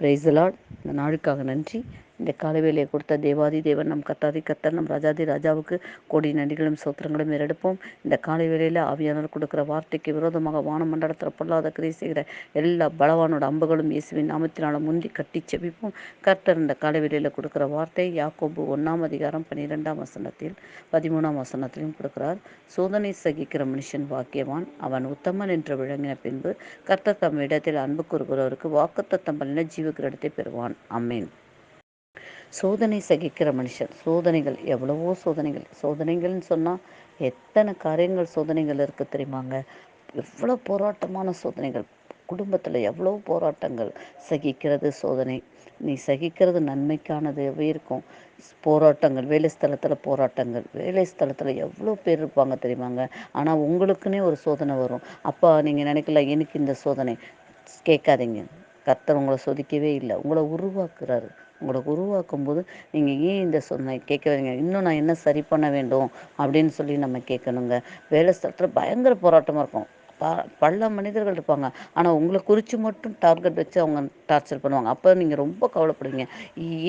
பிரைசலாட் இந்த நாளுக்காக நன்றி. இந்த காலவேலையை கொடுத்த தேவாதி தேவன் நம் கத்தாதி கத்தர் நம் ராஜாதி ராஜாவுக்கு கோடி நன்றிகளும் சோத்திரங்களும் எடுப்போம் இந்த காலை வேலையில் ஆவியானவர் கொடுக்குற வார்த்தைக்கு விரோதமாக வானமண்டலத்தில் பொல்லாத கிரி செய்கிற எல்லா பலவானோட அம்புகளும் இயேசுவின் நாமத்தினால முந்தி கட்டி செபிப்போம். கர்த்தர் இந்த காலை வேலையில் கொடுக்குற வார்த்தை யாக்கோபு ஒன்றாம் அதிகாரம் பன்னிரெண்டாம் வசனத்தில் பதிமூணாம் வசனத்திலும் கொடுக்கிறார். சோதனை சகிக்கிற மனுஷன் வாக்கியவான் அவன் உத்தமன் என்று விளங்கின பின்பு கர்த்தர் தம் இடத்தில் அன்பு கூறுகிறவருக்கு வாக்குத்தத்தம் பண்ணின ஜீவகிரடத்தை பெறுவான். அம்மேன் சோதனை சகிக்கிற மனுஷன். சோதனைகள் எவ்வளவோ சோதனைகள். சோதனைகள்னு சொன்னால் எத்தனை காரியங்கள் சோதனைகள் இருக்குது தெரியுமாங்க? எவ்வளோ போராட்டமான சோதனைகள். குடும்பத்தில் எவ்வளோ போராட்டங்கள். சகிக்கிறது சோதனை. நீ சகிக்கிறது நன்மைக்கானதாகவே இருக்கும்? போராட்டங்கள் வேலை ஸ்தலத்தில் போராட்டங்கள். வேலை ஸ்தலத்தில் எவ்வளோ பேர் இருப்பாங்க தெரியுமாங்க? ஆனால் உங்களுக்குன்னே ஒரு சோதனை வரும். அப்போ நீங்கள் நினைக்கல எனக்கு இந்த சோதனை. கேட்காதீங்க. கர்த்தர் உங்களை சோதிக்கவே இல்லை. உங்களை உருவாக்குறாரு. உங்களை உருவாக்கும் போது நீங்கள் ஏன் இந்த சொன்ன கேட்க வரீங்க இன்னும் நான் என்ன சரி பண்ண வேண்டும் அப்படின்னு சொல்லி நம்ம கேட்கணுங்க. வேலை ஸ்தலத்தில் பயங்கர போராட்டமாக இருக்கும். ப பல மனிதர்கள் இருப்பாங்க. ஆனால் உங்களை குறித்து மட்டும் டார்கெட் வச்சு அவங்க டார்ச்சர் பண்ணுவாங்க. அப்போ நீங்கள் ரொம்ப கவலைப்படுவீங்க.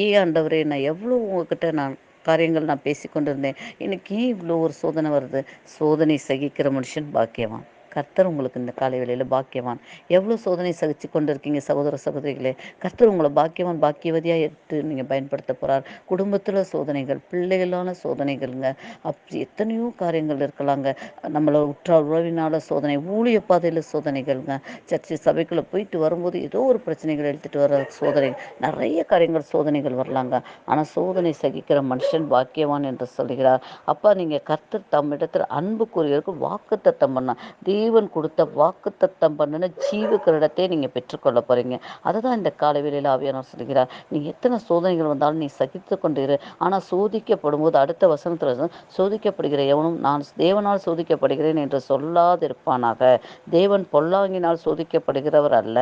ஏன் ஆண்டவரே நான் எவ்வளோ உங்ககிட்ட நான் காரியங்கள் நான் பேசி கொண்டிருந்தேன் எனக்கு ஏன் இவ்வளோ ஒரு சோதனை வருது? சோதனை சகிக்கிற மனுஷன் பாக்கியவான். கர்த்தர் உங்களுக்கு இந்த காலை வேளையில் பாக்கியவான். எவ்வளோ சோதனை சகிச்சு கொண்டு இருக்கீங்க சகோதர சகோதரிகளே. கர்த்தர் உங்களை பாக்கியவான் பாக்கியவதியாக எடுத்து நீங்கள் பயன்படுத்த போகிறார் குடும்பத்தில் சோதனைகள் பிள்ளைகளான சோதனைகள்ங்க. அப்படி எத்தனையோ காரியங்கள் இருக்கலாங்க. நம்மளை உற்றார் உறவினால சோதனை ஊழிய பாதையில் சோதனைகள்ங்க. சர்ச்சை சபைக்குள்ளே போயிட்டு வரும்போது ஏதோ ஒரு பிரச்சனைகள் எடுத்துகிட்டு வர சோதனை நிறைய காரியங்கள் சோதனைகள் வரலாங்க. ஆனால் சோதனை சகிக்கிற மனுஷன் பாக்கியவான் என்று சொல்கிறார் அப்பா நீங்கள் கர்த்தர் தம்மிடத்தில் அன்பு கூறியவருக்கு வாக்கு தத்தம் பண்ண தேவன் கொடுத்த வாக்கு தத்தம் பண்ணின ஜீவ கிரீடத்தை நீங்கள் பெற்றுக்கொள்ள போகிறீங்க அதை தான் இந்த காலவேளையில் ஆவியானவர் சொல்கிறார். நீ எத்தனை சோதனைகள் வந்தாலும் நீ சகித்து கொண்டிரு. ஆனால் சோதிக்கப்படும் போது அடுத்த வசனத்தில் சோதிக்கப்படுகிற எவனும் நான் தேவனால் சோதிக்கப்படுகிறேன் என்று சொல்லாதிருப்பானாக. தேவன் பொல்லாங்கினால் சோதிக்கப்படுகிறவர் அல்ல.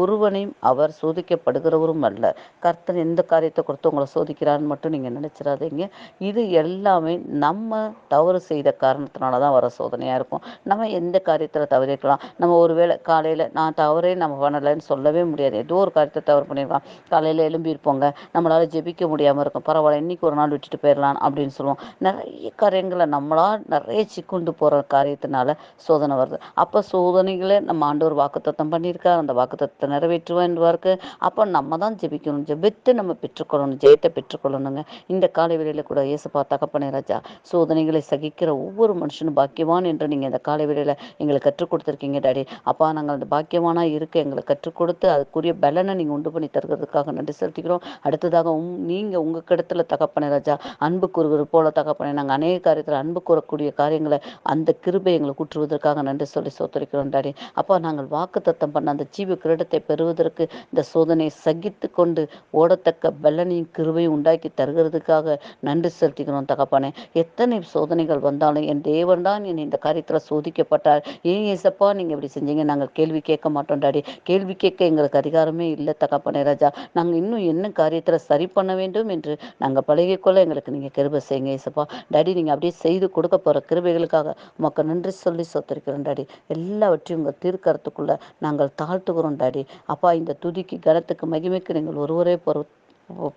ஒருவனையும் அவர் சோதிக்கப்படுகிறவரும் அல்ல. கர்த்தன் எந்த காரியத்தை கொடுத்து உங்களை சோதிக்கிறான்னு மட்டும் நீங்கள் நினச்சிடாதீங்க. இது எல்லாமே நம்ம தவறு செய்த காரணத்தினால தான் வர சோதனையாக இருக்கும். நம்ம எந்த காரியத்தில் தவறிக்கலாம் நம்ம ஒருவேளை காலையில் நான் தவறே நம்ம பண்ணலைன்னு சொல்லவே முடியாது. ஏதோ ஒரு காரியத்தை தவறு பண்ணியிருக்கலாம் காலையில் எழும்பியிருப்போங்க. நம்மளால் ஜெபிக்க முடியாமல் இருக்கும். பரவாயில்ல இன்றைக்கி ஒரு நாள் விட்டுட்டு போயிடலாம் அப்படின்னு சொல்லுவோம். நிறைய காரியங்களை நம்மளால் நிறைய சிக்குண்டு போகிற காரியத்தினால சோதனை வருது. அப்போ சோதனைகளை நம்ம ஆண்டவர் வாக்குத்தத்தம் பண்ணியிருக்கார். அந்த வாக்குத்தத்தை நிறைவேற்றுவேன்வாருக்கு அப்போ நம்ம தான் ஜெபிக்கணும். ஜெபித்து நம்ம பெற்றுக்கொள்ளணும். ஜெயத்தை பெற்றுக்கொள்ளணுங்க. இந்த காலை வேளையில் கூட இயேசுப்பா தகப்பனே ராஜா சோதனைகளை சகிக்கிற ஒவ்வொரு மனுஷனும் பாக்கியவான் என்று நீங்கள் இந்த காலை வேளையில் எங்களுக்கு கற்றுக் கொடுத்துருக்கீங்க டாடி. அப்பா நாங்கள் அந்த பாக்கியமான இருக்க எங்களுக்கு கற்றுக் கொடுத்து அதுக்குரிய பலனை நீங்கள் உண்டு பண்ணி தருகிறதுக்காக நன்றி செலுத்திக்கிறோம். அடுத்ததாக உங் நீங்கள் உங்கள் கிடத்துல தகப்பனே ராஜா அன்பு கூறுவது போல தகப்பனே நாங்கள் அநேக காரியத்தில் அன்பு கூறக்கூடிய காரியங்களை அந்த கிருபை எங்களை கூற்றுவதற்காக நன்றி சொல்லி சோத்தரிக்கிறோம் டாடி. அப்பா நாங்கள் வாக்கு தத்தம் பண்ண அந்த ஜீவ கிரீடத்தை பெறுவதற்கு இந்த சோதனையை சகித்து கொண்டு ஓடத்தக்க பலனையும் கிருபையும் உண்டாக்கி தருகிறதுக்காக நன்றி செலுத்திக்கிறோம் தகப்பனே. எத்தனை சோதனைகள் வந்தாலும் என் தேவன் தான் என்னை இந்த காரியத்தில் சோதிக்கப்பட்டார். ஏன் ஏசப்பா நீங்கள் இப்படி செஞ்சீங்க? நாங்கள் கேள்வி கேட்க மாட்டோம் டாடி. கேள்வி கேட்க எங்களுக்கு அதிகாரமே இல்லை தகப்பனே ராஜா. நாங்கள் இன்னும் என்ன காரியத்தில் சரி பண்ண வேண்டும் என்று நாங்கள் பழகிக்கொள்ள எங்களுக்கு நீங்கள் கிருபை செய்யுங்க ஏசப்பா. டாடி நீங்கள் அப்படியே செய்து கொடுக்க போகிற கிருபைகளுக்காக உமக்கு நன்றி சொல்லி சொத்திருக்கிறோம் டாடி. எல்லாவற்றையும் உங்கள் தீர்க்கறதுக்குள்ளே நாங்கள் தாழ்த்துகிறோம் டாடி. அப்பா இந்த துதிக்கு கனத்துக்கு மகிமைக்கு நீங்கள் ஒருவரே பொறு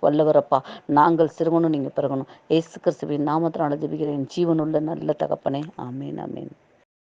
வல்லவரப்பா. நாங்கள் சிறுவனும் நீங்கள் பிறகணும். ஏசு கிறிஸ்துவின் நாமத்தினால ஜெபிக்கிறேன். ஜீவனுள்ள நல்ல தகப்பனே. ஆமேன் ஆமேன்.